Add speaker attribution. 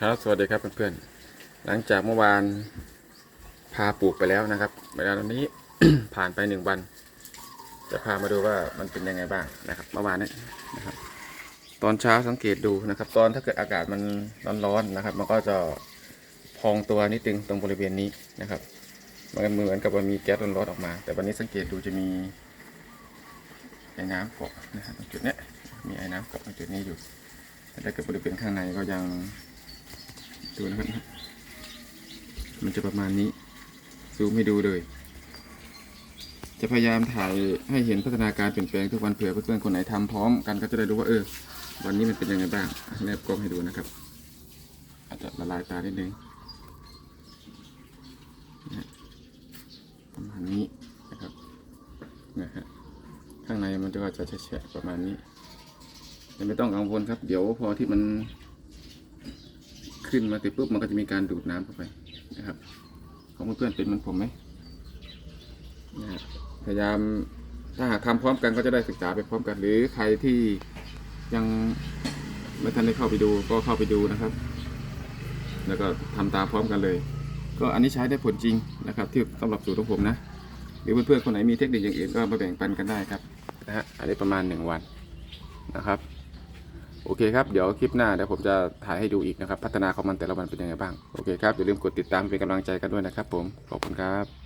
Speaker 1: ครับสวัสดีครับเพื่อนๆหลังจากเมื่อวานพาปลูกไปแล้วนะครับ เวลาตอนนี้ ผ่านไปหนึ่งวัน จะพามาดูว่ามันเป็นยังไงบ้างนะครับเมื่อวานนี้นะครับ ตอนเช้าสังเกตดูนะครับ ตอนถ้าเกิดอากาศมันร้อนๆนะครับ มันก็จะพองตัวนิดนึงตรงบริเวณนี้นะครับมันเหมือนกับว่ามีแก๊สร้อนๆออกมา แต่วันนี้สังเกตดูจะมีไอ้น้ำเกาะนะครับตรงจุดนี้มีไอ้น้ำเกาะตรงจุดนี้อยู่ แต่ถ้าเกิดบริเวณข้างในก็ยังดูนะครับมันจะประมาณนี้ซูมให้ดูเลย จะพยายามถ่ายให้เห็นพัฒนาการเปลี่ยนแปลงทุกวันเผื่อเพื่อนๆคนไหนทำพร้อมกันก็จะได้รู้ว่าเออ วันนี้มันเป็นยังไงบ้างแนบกล้องให้ดูนะครับ อาจจะละลายตานิดนึงประมาณนี้นะครับนะฮะข้างในมันก็จะแฉะประมาณนี้ ยังไม่ต้องกังวลครับ เดี๋ยวพอที่มันขึ้นมาติดปุ๊บมันก็จะมีการดูดน้ำเข้าไปนะครับของเพื่อนๆเป็นเหมือนผมไหมนะพยายามถ้าหากทำพร้อมกันก็จะได้ศึกษาไปพร้อมกัน หรือใครที่ยังไม่ทันได้เข้าไปดูก็เข้าไปดูนะครับ แล้วก็ทำตามพร้อมกันเลย ก็อันนี้ใช้ได้ผลจริงนะครับ ที่สำหรับสูตรของผมนะ หรือเพื่อนๆคนไหนมีเทคนิคอย่างอื่นก็มาแบ่งปันกันได้ครับนะฮะอันนี้ประมาณหนึ่งวันนะครับ โอเคครับ เดี๋ยวคลิปหน้าเดี๋ยวผมจะถ่ายให้ดูอีกนะครับ พัฒนาของมันแต่ละวันเป็นยังไงบ้าง โอเคครับ อย่าลืมกดติดตามเป็นกำลังใจกันด้วยนะครับผม ขอบคุณครับ